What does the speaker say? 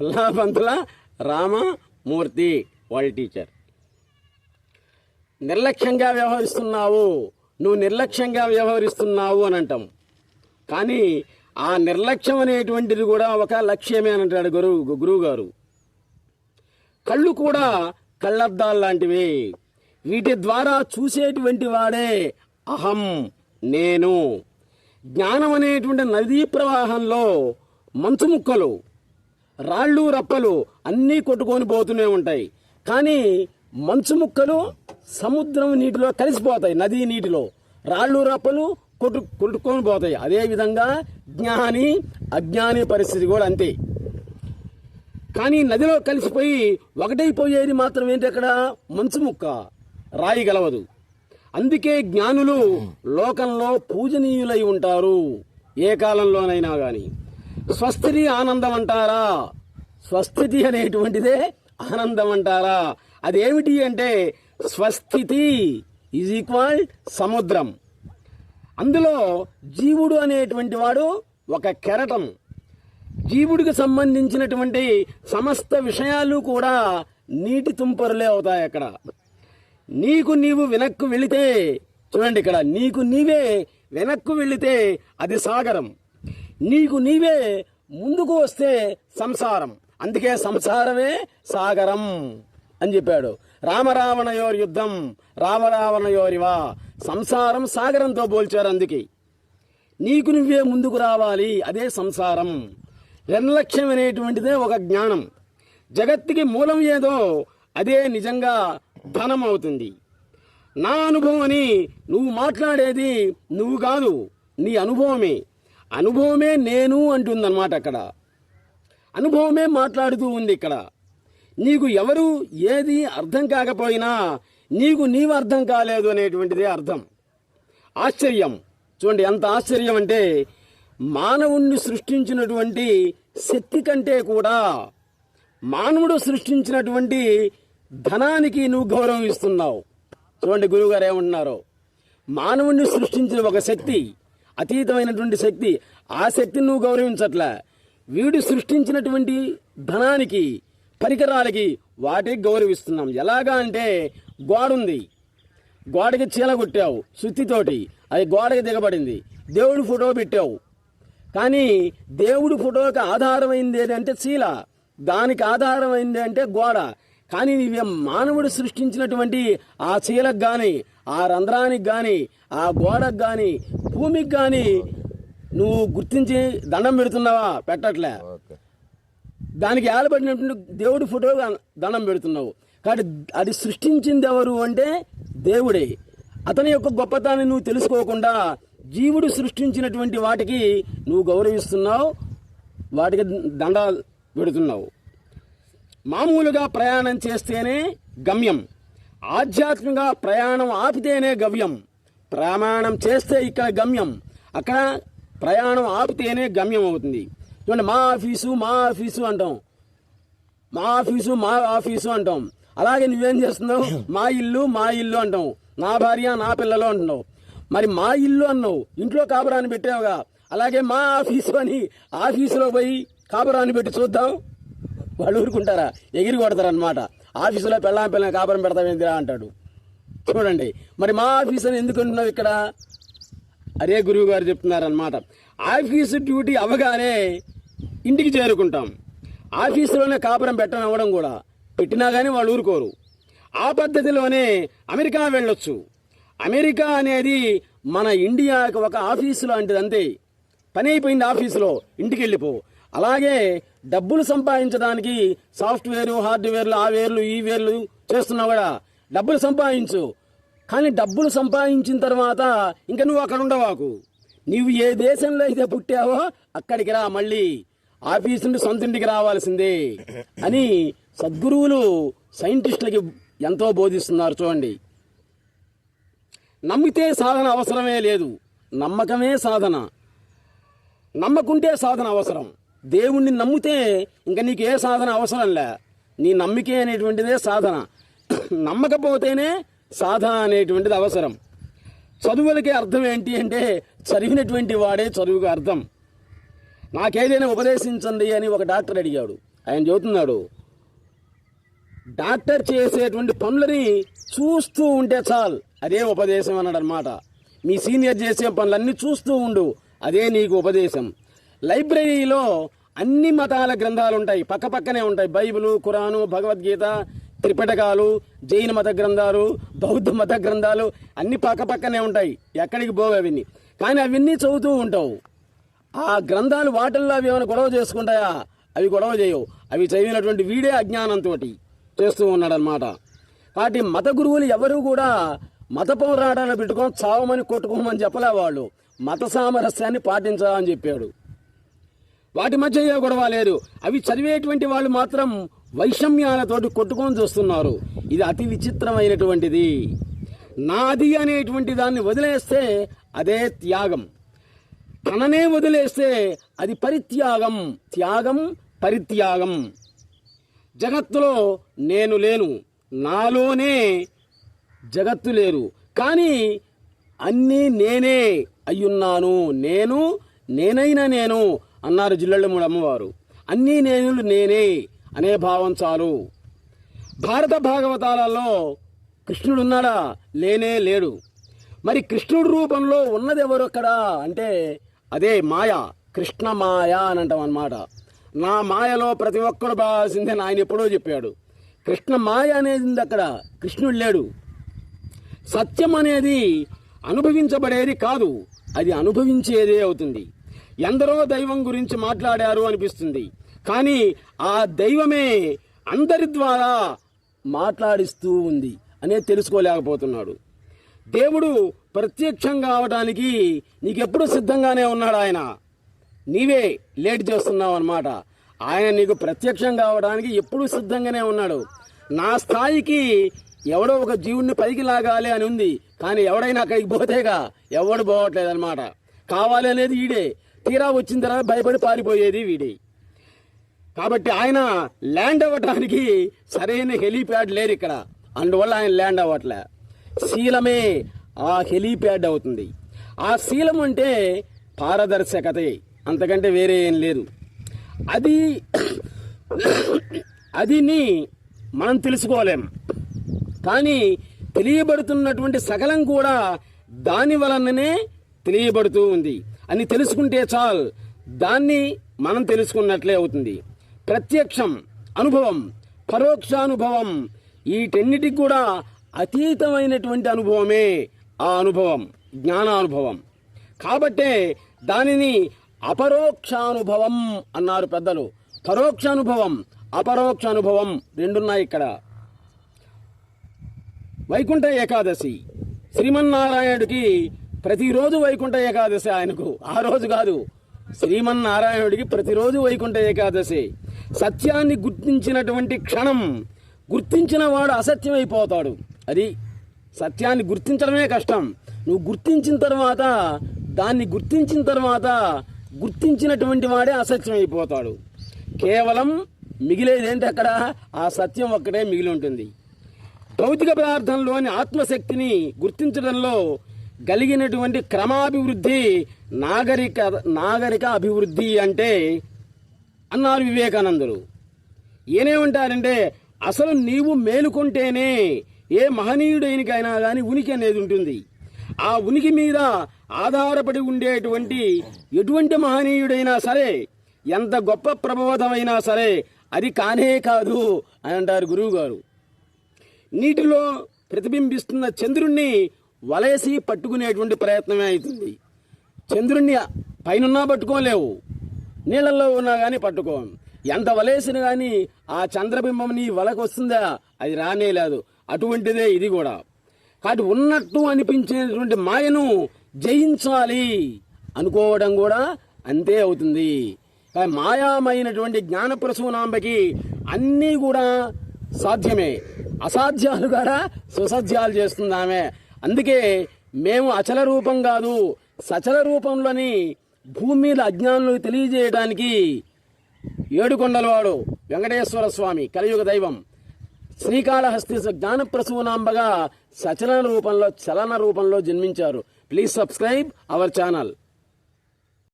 పుల్లాపంతుల రామమూర్తి వాళ్ళ టీచర్. నిర్లక్ష్యంగా వ్యవహరిస్తున్నావు నువ్వు నిర్లక్ష్యంగా వ్యవహరిస్తున్నావు అని అంటాం. కానీ ఆ నిర్లక్ష్యం అనేటువంటిది కూడా ఒక లక్ష్యమే అని అంటాడు గురువు గురువు గారు కళ్ళు కూడా కళ్ళద్దాలు లాంటివి. వీటి ద్వారా చూసేటువంటి వాడే అహం నేను. జ్ఞానం అనేటువంటి నదీ ప్రవాహంలో మంచు ముక్కలు. రాళ్ళు రప్పలు అన్నీ కొట్టుకొని పోతూనే ఉంటాయి. కానీ మంచు ముక్కలు సముద్రం నీటిలో కలిసిపోతాయి నదీ నీటిలో. రాళ్ళు రప్పలు కొట్టు కొట్టుకొని పోతాయి. అదేవిధంగా జ్ఞాని అజ్ఞాని పరిస్థితి కూడా అంతే. కానీ నదిలో కలిసిపోయి ఒకటైపోయేది మాత్రం ఏంటి అక్కడ? మంచు ముక్క. రాయి గలవదు. అందుకే జ్ఞానులు లోకంలో పూజనీయులై ఉంటారు. ఏ కాలంలోనైనా కానీ స్వస్థితి ఆనందం అంటారా స్వస్థితి అనేటువంటిదే ఆనందం అంటారా అదేమిటి అంటే స్వస్థితి ఈజ్ ఈక్వల్ సముద్రం. అందులో జీవుడు అనేటువంటి వాడు ఒక కెరటం. జీవుడికి సంబంధించినటువంటి సమస్త విషయాలు కూడా నీటి తుంపరులే అవుతాయి అక్కడ. నీకు నీవు వెనక్కు వెళితే చూడండి ఇక్కడ నీకు నీవే వెనక్కు వెళితే అది సాగరం. నీకు నీవే ముందుకు వస్తే సంసారం. అందుకే సంసారమే సాగరం అని చెప్పాడు. రామరావణయోర్ యుద్ధం రామరావణయోరివా సంసారం సాగరంతో పోల్చారు అందుకే. నీకు నువ్వే ముందుకు రావాలి అదే సంసారం. నిర్లక్ష్యం అనేటువంటిదే ఒక జ్ఞానం. జగత్తుకి మూలం ఏదో అదే నిజంగా ధనం అవుతుంది. నా అనుభవం అని నువ్వు మాట్లాడేది నువ్వు కాదు నీ అనుభవమే. అనుభవమే నేను అంటుందన్నమాట అక్కడ. అనుభవమే మాట్లాడుతూ ఉంది ఇక్కడ. నీకు ఎవరు ఏది అర్థం కాకపోయినా నీకు నీవు అర్థం కాలేదు అనేటువంటిదే అర్థం. ఆశ్చర్యం. చూడండి ఎంత ఆశ్చర్యం అంటే మానవుణ్ణి సృష్టించినటువంటి శక్తి కంటే కూడా మానవుడు సృష్టించినటువంటి ధనానికి నువ్వు గౌరవం ఇస్తున్నావు. చూడండి గురువుగారు ఏమంటున్నారు? మానవుణ్ణి సృష్టించిన ఒక శక్తి అతీతమైనటువంటి శక్తి. ఆ శక్తిని నువ్వు గౌరవించట్లే. వీడు సృష్టించినటువంటి ధనానికి పరికరాలకి వాటికి గౌరవిస్తున్నాం. ఎలాగా అంటే గోడుంది. గోడకి చీల కొట్టావు సుత్తితోటి. అది గోడకి దిగబడింది. దేవుడి ఫోటో పెట్టావు. కానీ దేవుడి ఫోటోకి ఆధారమైంది ఏంటంటే చీల. దానికి ఆధారమైంది అంటే గోడ. కానీ ఇవి మానవుడు సృష్టించినటువంటి ఆ చీలకు కానీ ఆ రంధ్రానికి కానీ ఆ గోడకు కానీ భూమికి కానీ నువ్వు గుర్తించి దండం పెడుతున్నావా? పెట్టట్లే. దానికి ఏలబడినటువంటి దేవుడి ఫోటో దండం పెడుతున్నావు. కాబట్టి అది సృష్టించింది ఎవరు అంటే దేవుడే. అతని యొక్క గొప్పతనాన్ని నువ్వు తెలుసుకోకుండా జీవుడు సృష్టించినటువంటి వాటికి నువ్వు గౌరవిస్తున్నావు వాటికి దండ పెడుతున్నావు. మామూలుగా ప్రయాణం చేస్తేనే గమ్యం. ఆధ్యాత్మిక ప్రయాణం ఆపితేనే గవ్యం. ప్రయాణం చేస్తే ఇక్కడ గమ్యం. అక్కడ ప్రయాణం ఆపితేనే గమ్యం అవుతుంది. చూడండి మా ఆఫీసు మా ఆఫీసు అంటాం. మా ఆఫీసు మా ఆఫీసు అంటాం. అలాగే నువ్వేం చేస్తున్నావు? మా ఇల్లు మా ఇల్లు అంటావు నా భార్య నా పిల్లలు అంటున్నావు. మరి మా ఇల్లు అన్నావు. ఇంట్లో కాపురాన్ని పెట్టావుగా. అలాగే మా ఆఫీసు అని ఆఫీసులో పోయి కాపురాన్ని పెట్టి చూద్దాం. వాళ్ళు ఊరుకుంటారా? ఎగిరి కొడతారు అనమాట ఆఫీసులో పెళ్ళాం పిల్లని కాపురం పెడతామేందిరా అంటాడు. చూడండి మరి మా ఆఫీస్ అని ఎందుకు అంటున్నావు ఇక్కడ? అరే గురువు గారు చెప్తున్నారనమాట ఆఫీసు డ్యూటీ అవగానే ఇంటికి చేరుకుంటాం. ఆఫీసులోనే కాపురం పెట్టనవ్వడం కూడా. పెట్టినా కానీ వాళ్ళు ఊరుకోరు. ఆ పద్ధతిలోనే అమెరికా వెళ్ళొచ్చు. అమెరికా అనేది మన ఇండియాకి ఒక ఆఫీసు లాంటిది అంతే పని అయిపోయింది ఆఫీసులో ఇంటికి వెళ్ళిపో అలాగే డబ్బులు సంపాదించడానికి సాఫ్ట్వేర్ హార్డ్వేర్లు ఆ వేర్లు ఈ వేర్లు చేస్తున్నావు కూడా డబ్బులు సంపాదించు. కానీ డబ్బులు సంపాదించిన తర్వాత ఇంకా నువ్వు అక్కడ ఉండవాకు. నువ్వు ఏ దేశంలో అయితే పుట్టావో అక్కడికి రా మళ్ళీ. ఆఫీస్ నుండి సొంత ఇంటికి రావాల్సిందే అని సద్గురువులు సైంటిస్టులకి ఎంతో బోధిస్తున్నారు చూడండి. నమ్మితే సాధన అవసరమే లేదు. నమ్మకమే సాధన. నమ్మకుంటే సాధన అవసరం. దేవుణ్ణి నమ్మితే ఇంకా నీకు ఏ సాధన అవసరం లే. నీ నమ్మికే అనేటువంటిదే సాధన. నమ్మకపోతేనే సాధన అనేటువంటిది అవసరం. చదువులకి అర్థం ఏంటి అంటే చదివినటువంటి వాడే చదువుకు అర్థం. నాకేదైనా ఉపదేశించండి అని ఒక డాక్టర్ అడిగాడు. ఆయన చెబుతున్నాడు డాక్టర్ చేసేటువంటి పనులని చూస్తూ ఉంటే చాలు. అదే ఉపదేశం అన్నాడు అనమాట మీ సీనియర్ చేసే పనులన్నీ చూస్తూ ఉండు అదే నీకు ఉపదేశం. లైబ్రరీలో అన్ని మతాల గ్రంథాలు ఉంటాయి పక్క పక్కనే ఉంటాయి. బైబిలు ఖురాను భగవద్గీత త్రిపిటకాలు జైన మత గ్రంథాలు బౌద్ధ మత గ్రంథాలు అన్ని పక్క పక్కనే ఉంటాయి. ఎక్కడికి పోవు అవన్నీ. కానీ అవన్నీ చదువుతూ ఉంటావు. ఆ గ్రంథాలు వాటిల్లో అవి ఏమైనా గొడవ చేసుకుంటాయా? అవి గొడవ చేయవు. అవి చదివినటువంటి వీడే అజ్ఞానంతో చేస్తూ ఉన్నాడనమాట కాబట్టి మత గురువులు ఎవరు కూడా మత పోరాటాన్ని పెట్టుకొని చావమని కొట్టుకోమని చెప్పలే వాళ్ళు. మత సామరస్యాన్ని పాటించాలని చెప్పాడు. వాటి మధ్య ఏ గొడవ లేదు. అవి చదివేటువంటి వాళ్ళు మాత్రం వైషమ్యాలతోటి కొట్టుకొని చూస్తున్నారు. ఇది అతి విచిత్రమైనటువంటిది. నాది అనేటువంటి దాన్ని వదిలేస్తే అదే త్యాగం. తననే వదిలేస్తే అది పరిత్యాగం. త్యాగం పరిత్యాగం. జగత్తులో నేను లేను. నాలోనే జగత్తు లేరు. కానీ అన్నీ నేనే అయ్యున్నాను. నేను నేనైనా నేను అన్నారు జిల్లెళ్ళమూడు అమ్మవారు. అన్నీ నేను నేనే అనే భావం చాలు. భారత భాగవతాలలో కృష్ణుడు ఉన్నాడా లేనే లేడు. మరి కృష్ణుడు రూపంలో ఉన్నది ఎవరు అంటే అదే మాయ కృష్ణ మాయ అని అంటాం అనమాట నా మాయలో ప్రతి ఒక్కడు బాగాల్సిందే ఆయన ఎప్పుడో చెప్పాడు. కృష్ణ మాయ అనేది ఉంది అక్కడ. కృష్ణుడు లేడు. సత్యం అనేది అనుభవించబడేది కాదు. అది అనుభవించేదే అవుతుంది. ఎందరో దైవం గురించి మాట్లాడారు అనిపిస్తుంది. కానీ ఆ దైవమే అందరి ద్వారా మాట్లాడిస్తూ ఉంది అనేది తెలుసుకోలేకపోతున్నాడు. దేవుడు ప్రత్యక్షంగా అవడానికి నీకెప్పుడు సిద్ధంగానే ఉన్నాడు ఆయన. నీవే లేట్ చేస్తున్నావు అనమాట ఆయన నీకు ప్రత్యక్షం కావడానికి ఎప్పుడూ సిద్ధంగానే ఉన్నాడు. నా స్థాయికి ఎవడో ఒక జీవుణ్ణి పైకి లాగాలి అని ఉంది. కానీ ఎవడైనా అక్కడికి పోతేగా ఎవడు పోవట్లేదు అనమాట కావాలి అనేది ఈడే. తీరా వచ్చిన తర్వాత భయపడి పారిపోయేది వీడే. కాబట్టి ఆయన ల్యాండ్ అవ్వటానికి సరైన హెలీప్యాడ్ లేరు ఇక్కడ. అందువల్ల ఆయన ల్యాండ్ అవ్వట్లే. శీలమే ఆ హెలీప్యాడ్ అవుతుంది. ఆ శీలం అంటే పారదర్శకతే. అంతకంటే వేరే ఏం లేదు. అది అదిని మనం తెలుసుకోలేం. కానీ తెలియబడుతున్నటువంటి సకలం కూడా దాని వలననే తెలియబడుతూ ఉంది. అని తెలుసుకుంటే చాలు. దాన్ని మనం తెలుసుకున్నట్లే అవుతుంది. ప్రత్యక్షం అనుభవం పరోక్షానుభవం వీటన్నిటికి కూడా అతీతమైనటువంటి అనుభవమే ఆ అనుభవం జ్ఞానానుభవం. కాబట్టే దానిని అపరోక్షానుభవం అన్నారు పెద్దలు. పరోక్షానుభవం అపరోక్షానుభవం రెండున్నాయి ఇక్కడ. వైకుంఠ ఏకాదశి. శ్రీమన్నారాయణుడికి ప్రతిరోజు వైకుంఠ ఏకాదశి ఆయనకు. ఆ రోజు కాదు. శ్రీమన్నారాయణుడికి ప్రతిరోజు వైకుంఠ ఏకాదశి. సత్యాన్ని గుర్తించినటువంటి క్షణం గుర్తించిన వాడు అసత్యమైపోతాడు. అది సత్యాన్ని గుర్తించడమే కష్టం. నువ్వు గుర్తించిన తర్వాత దాన్ని గుర్తించిన తర్వాత గుర్తించినటువంటి వాడే అసత్యమైపోతాడు. కేవలం మిగిలేదేంటి అక్కడ? ఆ సత్యం ఒక్కటే మిగిలి ఉంటుంది. భౌతిక పదార్థంలోని ఆత్మశక్తిని గుర్తించడంలో కలిగినటువంటి క్రమాభివృద్ధి నాగరిక నాగరిక అభివృద్ధి అంటే అన్నారు వివేకానందులు. ఏనేమంటారంటే అసలు నీవు మేలుకుంటేనే ఏ మహనీయుడైనకైనా కానీ ఉనికి అనేది ఉంటుంది. ఆ ఉనికి మీద ఆధారపడి ఉండేటువంటి ఎటువంటి మహనీయుడైనా సరే ఎంత గొప్ప ప్రబోధమైనా సరే అది కానే కాదు అని అంటారు గురువుగారు. నీటిలో ప్రతిబింబిస్తున్న చంద్రుణ్ణి వలేసి పట్టుకునేటువంటి ప్రయత్నమే అవుతుంది. చంద్రుణ్ణి పైనున్నా పట్టుకోలేవు నీళ్ళల్లో ఉన్నా కానీ పట్టుకోం. ఎంత వలేసినా కానీ ఆ చంద్రబింబం నీ వలకు వస్తుందా? అది రానే లేదు. అటువంటిదే ఇది కూడా. కాబట్టి ఉన్నట్టు అనిపించేటువంటి మాయను జయించాలి అనుకోవడం కూడా అంతే అవుతుంది. కానీ మాయామైనటువంటి జ్ఞానప్రసూనాంబకి అన్నీ కూడా సాధ్యమే. అసాధ్యాలు కూడా సుసాధ్యాలు చేస్తుంది ఆమె. అందుకే మేము అచల రూపం కాదు సచల రూపంలోని భూమి మీద అజ్ఞానులకు తెలియజేయడానికి ఏడుకొండలవాడు వెంకటేశ్వర స్వామి కలియుగ దైవం. శ్రీకాళహస్తి జ్ఞానప్రసూనాంబగా సచలన రూపంలో చలన రూపంలో జన్మించారు. Please subscribe our channel